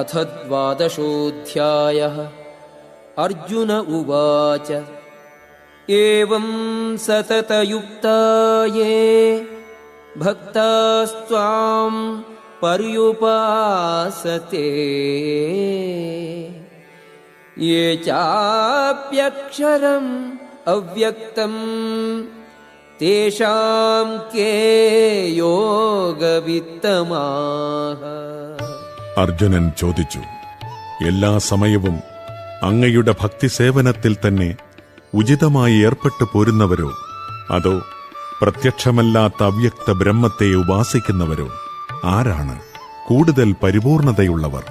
अथ द्वादशोऽध्यायः अर्जुन उवाच एवं सततयुक्ता ये भक्तास्त्वां पर्युपासते। ये चाप्यक्षरम् अव्यक्तम् तेषां के योगवित्तमाः അർജുനൻ ചോദിച്ചു എല്ലാ സമയവും അങ്ങയുടെ ഭക്തിസേവനത്തിൽ തന്നെ ഉചിതമായി ഏർപ്പെട്ടു പോരുന്നവരോ? അതോ പ്രത്യക്ഷമല്ലാത്ത അവ്യക്ത ബ്രഹ്മത്തെ ഉപാസിക്കുന്നവരോ? ആരാണ് കൂടുതൽ പരിപൂർണതയുള്ളവർ?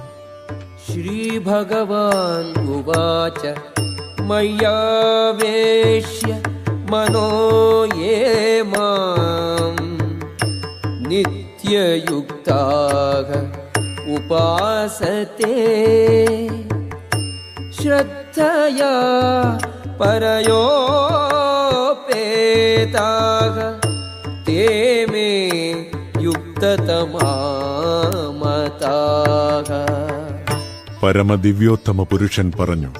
ശ്രീഭഗവാൻ ഭഗവാൻ മയ്യാവേശ്യ മനോ യേ മാം നിത്യയുക്താഹ उपासते श्रद्धया परयोपेताः ते मे युक्ततमामताः പരമദിവ്യോത്തമ പുരുഷൻ പറഞ്ഞു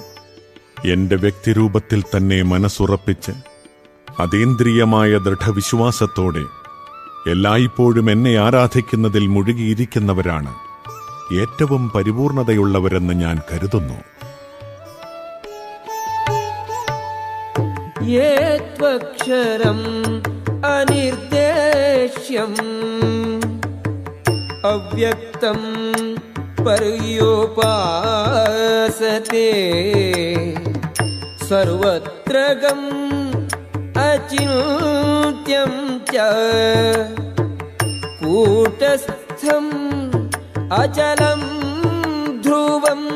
എന്റെ വ്യക്തിരൂപത്തിൽ തന്നെ മനസ്സുറപ്പിച്ച് അതീന്ദ്രിയമായ ദൃഢവിശ്വാസത്തോടെ എല്ലായ്പ്പോഴും എന്നെ ആരാധിക്കുന്നതിൽ മുഴുകിയിരിക്കുന്നവരാണ് ഏറ്റവും പരിപൂർണതയുള്ളവരെന്ന് ഞാൻ കരുതുന്നു. യേത്വക്ഷരം അവ്യക്തം പര്യോപാസത്തെ സർവത്രകം അചിന്യം ച अचलं ध्रुवम्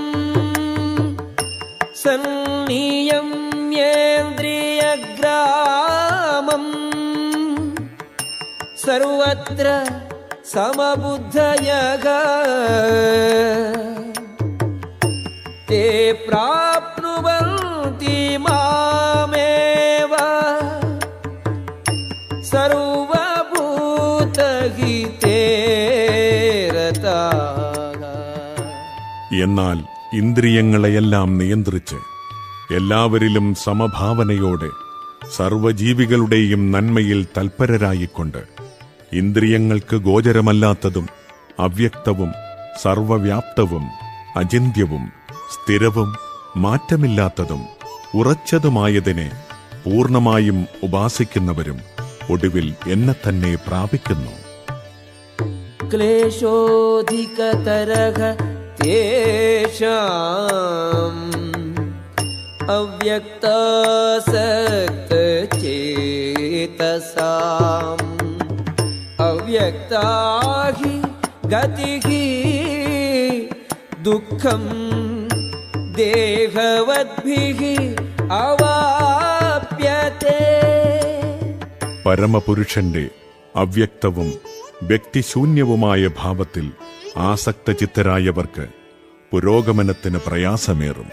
सन्नीयं येन्द्रियग्रामम् सर्वत्र समबुद्धयग ते प्रा എന്നാൽ ഇന്ദ്രിയങ്ങളെയെല്ലാം നിയന്ത്രിച്ച് എല്ലാവരിലും സമഭാവനയോടെ സർവജീവികളുടെയും നന്മയിൽ തൽപരരായിക്കൊണ്ട് ഇന്ദ്രിയങ്ങൾക്ക് ഗോചരമല്ലാത്തതും അവ്യക്തവും സർവവ്യാപ്തവും അചിന്ത്യവും സ്ഥിരവും മാറ്റമില്ലാത്തതും ഉറച്ചതുമായതിനെ പൂർണമായും ഉപാസിക്കുന്നവരും ഒടുവിൽ എന്നെ തന്നെ പ്രാപിക്കുന്നു. ക്ലേശോധികതരക तेषाम् अव्यक्तासक्तचेतसाम् अव्यक्ता हि गतिः दुःखम् देहवद्भिः अवाप्यते പരമപുരുഷന്റെ അവ്യക്തവും വ്യക്തിശൂന്യവുമായ ഭാവത്തിൽ ആസക്തചിത്തരായവർക്ക് പുരോഗമനത്തിന് പ്രയാസമേറും.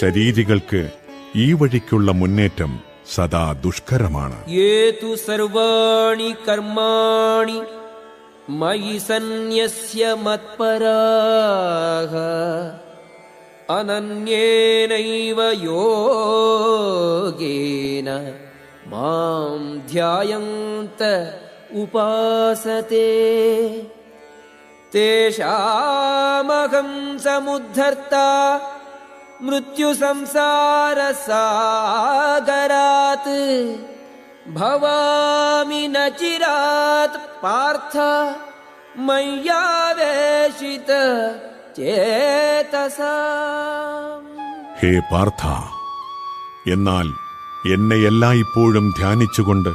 ശരീരികൾക്ക് ഈ വഴിക്കുള്ള മുന്നേറ്റം സദാ ദുഷ്കരമാണ്. ഏതു സർവാണി കർമാണി? മയി സന്യസ്യ മത്പരാഹ. അനന്യേനൈവ യോഗേന. മാം ധ്യായന്ത उपासते तेषामहं समुद्धर्ता मृत्युसंसारसागरात् भवामि न चिरात् पार्थ मय्यावेशित चेतसा ഹേ പാർത്ഥ എന്നാൽ എന്നെ എല്ലായ്പ്പോഴും ധ്യാനിച്ചുകൊണ്ട്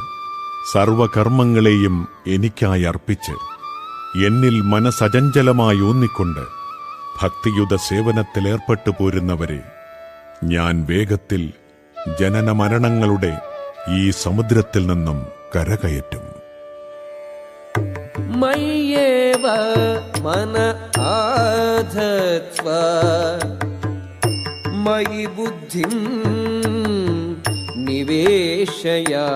സർവകർമ്മങ്ങളെയും എനിക്കായി അർപ്പിച്ച് എന്നിൽ മനസ്സജഞ്ചലമായോന്നിക്കൊണ്ട് ഭക്തിയുത സേവനത്തിലേർപ്പെട്ടു പോരുന്നവരെ ഞാൻ വേഗത്തിൽ ജനനമരണങ്ങളുടെ ഈ സമുദ്രത്തിൽ നിന്നും കരകയറ്റും. മയ്യേവ മന ആധത്വ മയി ബുദ്ധിം നിവേശയാ.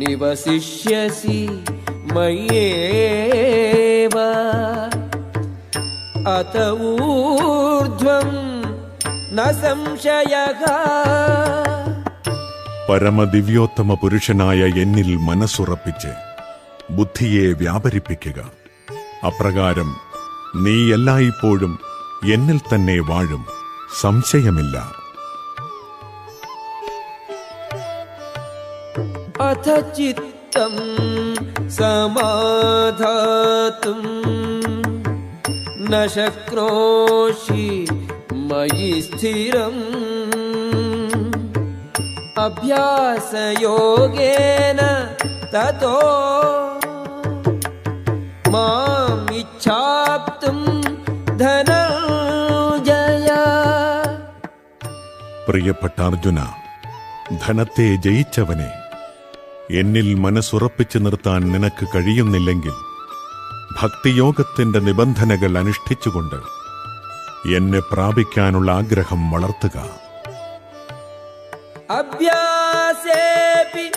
निवसिष्यसि मय्येव अत ऊर्ध्वं न संशयः പരമദിവ്യോത്തമ പുരുഷനായ എന്നിൽ മനസ്സുറപ്പിച്ച് ബുദ്ധിയെ വ്യാപരിപ്പിക്കുക അപ്രകാരം നീ എല്ലായ്പ്പോഴും എന്നിൽ തന്നെ വാഴും സംശയമില്ല अथ चित्तं समाधातुं न शक्नोषि मयि स्थिरम् अभ्यासयोगेन ततो माम् इच्छाप्तुं धनञ्जय പ്രിയപ്പെട്ട അർജുന ധനത്തെ ജയിച്ചവനെ എന്നിൽ മനസ്സുറപ്പിച്ചു നിർത്താൻ നിനക്ക് കഴിയുന്നില്ലെങ്കിൽ ഭക്തിയോഗത്തിന്റെ നിബന്ധനകൾ അനുഷ്ഠിച്ചുകൊണ്ട് എന്നെ പ്രാപിക്കാനുള്ള ആഗ്രഹം വളർത്തുക. അഭ്യാസേപി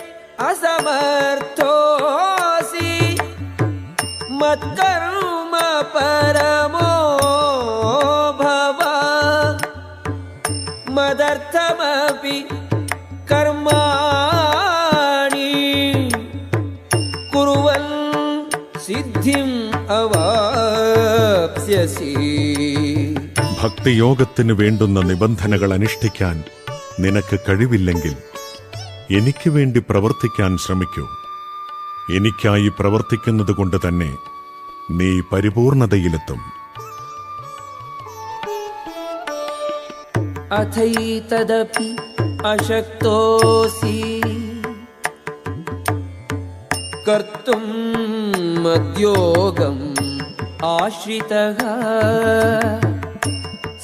പരമോ കർമാ ഭക്തിയോഗത്തിനു വേണ്ടുന്ന നിബന്ധനകൾ അനുഷ്ഠിക്കാൻ നിനക്ക് കഴിവില്ലെങ്കിൽ എനിക്ക് വേണ്ടി പ്രവർത്തിക്കാൻ ശ്രമിക്കൂ. എനിക്കായി പ്രവർത്തിക്കുന്നതുകൊണ്ട് തന്നെ നീ പരിപൂർണതയിലെത്തും. കർത്തും മദ്യോഗം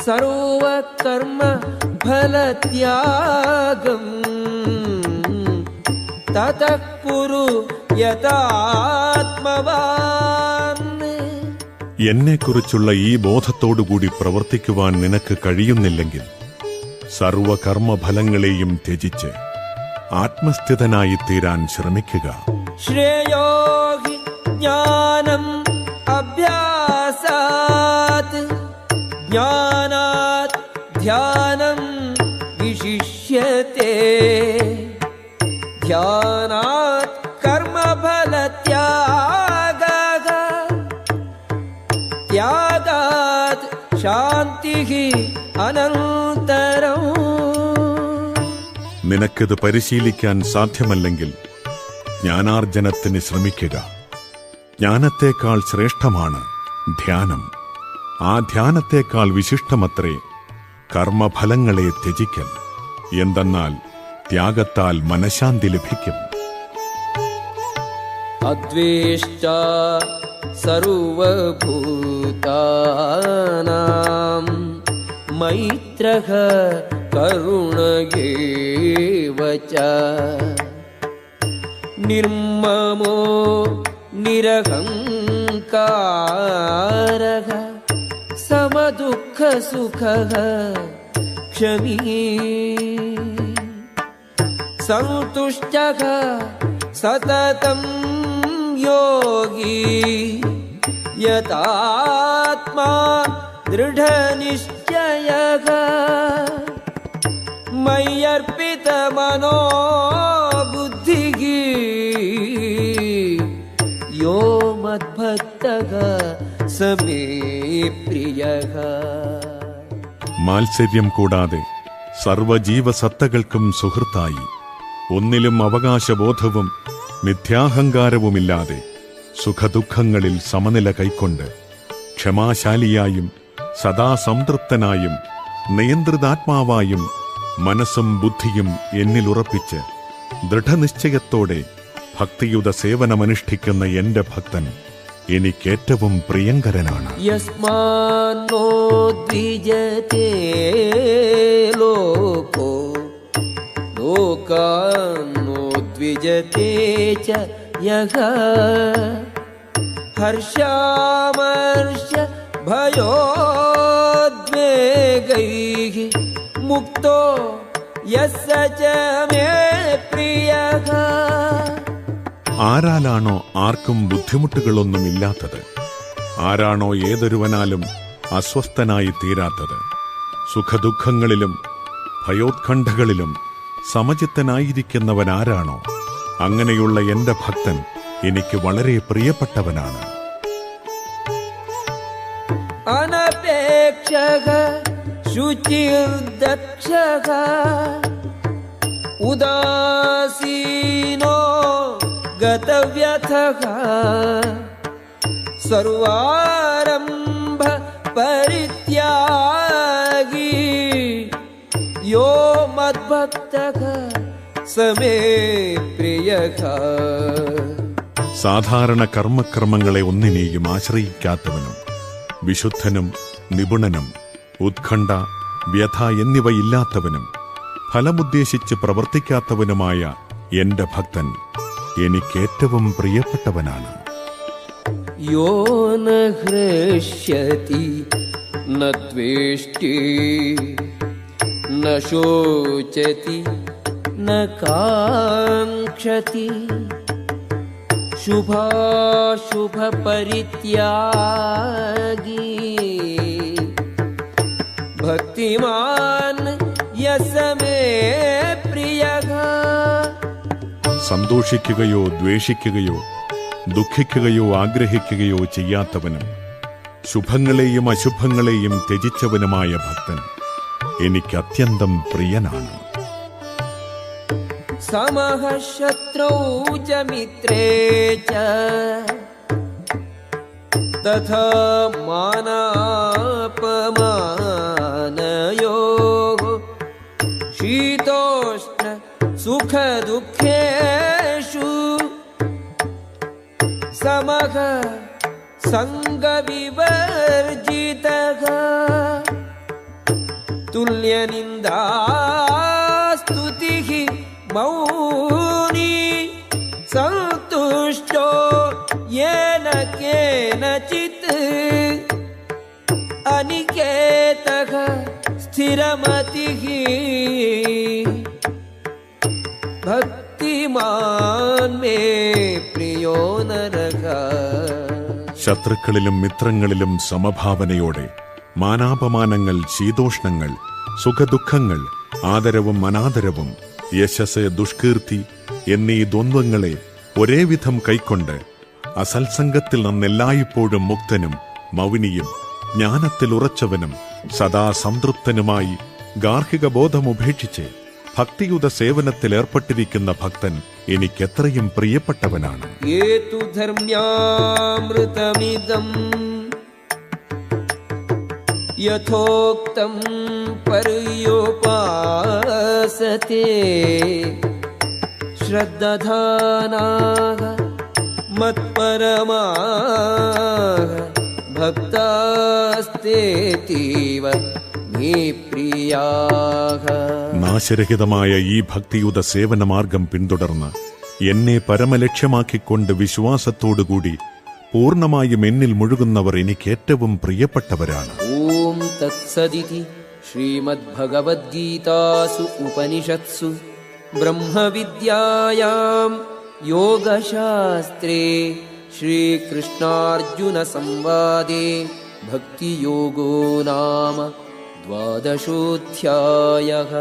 സർവകർമ്മ ഫലത്യാഗം. തതകുരു എന്നെക്കുറിച്ചുള്ള ഈ ബോധത്തോടുകൂടി പ്രവർത്തിക്കുവാൻ നിനക്ക് കഴിയുന്നില്ലെങ്കിൽ സർവകർമ്മഫലങ്ങളെയും ത്യജിച്ച് ആത്മസ്ഥിതനായി തീരാൻ ശ്രമിക്കുക. ശ്രേയോഹി ജ്ഞാനം അഭ്യാസാത്. ജ്ഞാന ध्यानात् कर्मफलत्यागः त्यागात् शान्तिः अनन्तरम् നിനക്കിത് പരിശീലിക്കാൻ സാധ്യമല്ലെങ്കിൽ ജ്ഞാനാർജനത്തിന് ശ്രമിക്കുക ജ്ഞാനത്തേക്കാൾ ശ്രേഷ്ഠമാണ് ധ്യാനം ആ ധ്യാനത്തേക്കാൾ വിശിഷ്ടമത്രേ കർമ്മഫലങ്ങളെ ത്യജിക്കൽ എന്തെന്നാൽ ത്യാഗത്താൽ മനഃശാന്തി ലഭിക്കും. അദ്വേഷ്ട സർവഭൂതാനാം. മൈത്രഹ കരുണയേവ നിർമ്മമോ നിരഹങ്കാരഹ സമദുഃഖസുഖ ക്ഷമീ. सन्तुष्टः सततं योगी यतात्मा दृढनिश्चयः मय्यर्पितमनो बुद्धिः यो मद्भक्तः स मे प्रियः മാത്സര്യം കൂടാതെ സർവജീവസത്തകൾക്കും സുഹൃത്തായി ഒന്നിലും അവകാശബോധവും മിഥ്യാഹങ്കാരവുമില്ലാതെ സുഖദുഃഖങ്ങളിൽ സമനില കൈക്കൊണ്ട് ക്ഷമാശാലിയായും സദാ സംതൃപ്തനായും നിയന്ത്രിതാത്മാവായും മനസ്സും ബുദ്ധിയും എന്നിലുറപ്പിച്ച് ദൃഢനിശ്ചയത്തോടെ ഭക്തിയുത സേവനമനുഷ്ഠിക്കുന്ന എന്റെ ഭക്തൻ എനിക്കേറ്റവും പ്രിയങ്കരനാണ്. യസ്മാനോ ദ്വിജതേ ലോക लोकान्नो द्विजते च यः हर्षामर्ष भयोद्वेगैः मुक्तो यस्य च मे प्रियः ആരാലാണോ ആർക്കും ബുദ്ധിമുട്ടുകളൊന്നുമില്ലാത്തത് ആരാണോ ഏതൊരുവനാലും അസ്വസ്ഥനായി തീരാത്തത് സുഖദുഃഖങ്ങളിലും ഭയോത്കണ്ഠകളിലും സമചിത്തനായിരിക്കുന്നവനാരാണോ? അങ്ങനെയുള്ള എന്റെ ഭക്തൻ എനിക്ക് വളരെ പ്രിയപ്പെട്ടവനാണ്. അനപേക്ഷക ശുചിർദക്ഷക ഉദാസീനോ ഗതവ്യഥ സർവാരംഭ പരിത്യാഗ यो മദ്ഭക്തക സമേ പ്രിയക സാധാരണ കർമ്മക്രമങ്ങളെ ഒന്നിനെയും ആശ്രയിക്കാത്തവനും വിശുദ്ധനും നിപുണനും ഉത്കണ്ഠ വ്യഥ എന്നിവയില്ലാത്തവനും ഫലമുദ്ദേശിച്ച് പ്രവർത്തിക്കാത്തവനുമായ എന്റെ ഭക്തൻ എനിക്കേറ്റവും പ്രിയപ്പെട്ടവനാണ്. യോ നൃഷ്യതി നദ്വേഷ്ടി न द्वेष्टि न शोचति न काङ्क्षति शुभाशुभपरित्यागी भक्तिमान् यस मे प्रियः സന്തോഷിക്കുകയോ ദ്വേഷിക്കുകയോ ദുഃഖിക്കുകയോ ആഗ്രഹിക്കുകയോ ചെയ്യാത്തവനും ശുഭങ്ങളെയും അശുഭങ്ങളെയും ത്യജിച്ചവനുമായ ഭക്തൻ എനിക്ക് അത്യന്തം പ്രിയനാണ്. സമഹശത്രൗ ച മിത്രേ ച. തഥാ മാനാപമാനയോ. ശീതോഷ്ണ സുഖ ദുഃഖേഷു സമഹ സംഗവിവർജിതഃ തുല്യനിന്ദുതി മൗനി സന്തുഷ്ടോ യേന കേനചിത് അനികേത സ്ഥിരമതി ശത്രുക്കളിലും മിത്രങ്ങളിലും സമഭാവനയോടെ മാനാപമാനങ്ങൾ ശീതോഷ്ണങ്ങൾ സുഖദുഃഖങ്ങൾ ആദരവും അനാദരവും യശസ് ദുഷ്കീർത്തി എന്നീ ദ്വന്ദ്വങ്ങളെ ഒരേവിധം കൈക്കൊണ്ട് അസൽസംഗത്തിൽ നിന്നെല്ലായ്പ്പോഴും മുക്തനും മൗനിയും ജ്ഞാനത്തിൽ ഉറച്ചവനും സദാ സംതൃപ്തനുമായി ഗാർഹിക ബോധം ഉപേക്ഷിച്ച് ഭക്തിയുത സേവനത്തിൽ ഏർപ്പെട്ടിരിക്കുന്ന ഭക്തൻ എനിക്കെത്രയും പ്രിയപ്പെട്ടവനാണ്. यथोक्तं पर्युपासते श्रद्दधानाः मत्परमाः भक्तास्तेतीव मे प्रियाः നാശരഹിതമായ ഈ ഭക്തിയുത സേവനമാർഗം പിന്തുടർന്ന് എന്നെ പരമലക്ഷ്യമാക്കിക്കൊണ്ട് വിശ്വാസത്തോടുകൂടി പൂർണ്ണമായും എന്നിൽ മുഴുകുന്നവർ എനിക്ക് ഏറ്റവും പ്രിയപ്പെട്ടവരാണ് ॐ तत्सदिति श्रीमद्भगवद्गीतासु उपनिषत्सु ब्रह्मविद्यायां योगशास्त्रे श्रीकृष्णार्जुनसंवादे भक्तियोगो नाम द्वादशोऽध्यायः